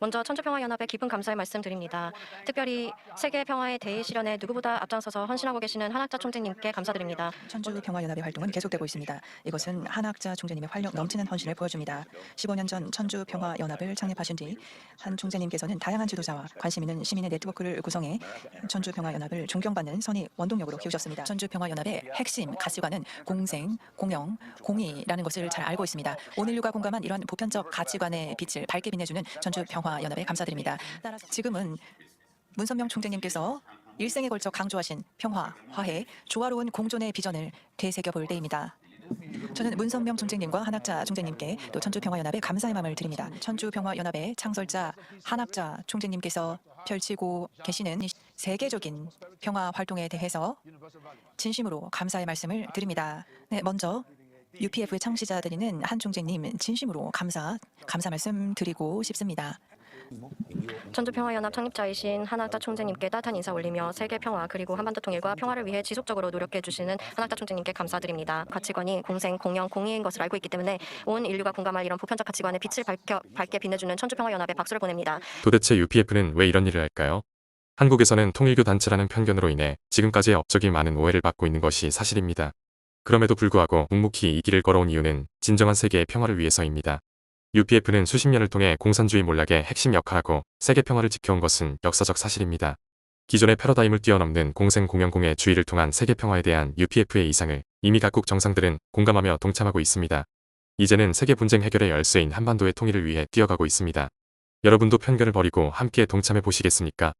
먼저 천주평화연합의 깊은 감사의 말씀드립니다. 특별히 세계 평화의 대의 실현에 누구보다 앞장서서 헌신하고 계시는 한학자 총재님께 감사드립니다. 천주 평화연합의 활동은 계속되고 있습니다. 이것은 한학자 총재님의 활력 넘치는 헌신을 보여줍니다. 15년 전 천주 평화연합을 창립하신 뒤 한 총재님께서는 다양한 지도자와 관심 있는 시민의 네트워크를 구성해 천주 평화연합을 존경받는 선의 원동력으로 키우셨습니다. 천주 평화연합의 핵심 가치관은 공생, 공영, 공의라는 것을 잘 알고 있습니다. 온 인류가 공감한 이런 보편적 가치관의 빛을 밝게 빛내주는 천주 평화 연합에 감사드립니다. 지금은 문선명 총재님께서 일생에 걸쳐 강조하신 평화, 화해, 조화로운 공존의 비전을 되새겨 볼 때입니다. 저는 문선명 총재님과 한학자 총재님께 또 천주평화연합에 감사의 마음을 드립니다. 천주평화연합의 창설자 한학자 총재님께서 펼치고 계시는 이 세계적인 평화 활동에 대해서 진심으로 감사의 말씀을 드립니다. 네, 먼저 UPF의 창시자들이는 한 총재님 진심으로 감사, 감사 말씀 드리고 싶습니다. 천주평화연합 창립자이신 한학자 총재님께 따뜻한 인사 올리며 세계 평화 그리고 한반도 통일과 평화를 위해 지속적으로 노력해 주시는 한학자 총재님께 감사드립니다. 가치관이 공생, 공영, 공의인 것을 알고 있기 때문에 온 인류가 공감할 이런 보편적 가치관의 빛을 밝혀, 밝게 빛내주는 천주평화연합에 박수를 보냅니다. 도대체 UPF는 왜 이런 일을 할까요? 한국에서는 통일교 단체라는 편견으로 인해 지금까지 업적이 많은 오해를 받고 있는 것이 사실입니다. 그럼에도 불구하고 묵묵히 이 길을 걸어온 이유는 진정한 세계의 평화를 위해서입니다. UPF는 수십 년을 통해 공산주의 몰락의 핵심 역할하고 세계 평화를 지켜온 것은 역사적 사실입니다. 기존의 패러다임을 뛰어넘는 공생 공영공의 주의를 통한 세계 평화에 대한 UPF의 이상을 이미 각국 정상들은 공감하며 동참하고 있습니다. 이제는 세계 분쟁 해결의 열쇠인 한반도의 통일을 위해 뛰어가고 있습니다. 여러분도 편견을 버리고 함께 동참해 보시겠습니까?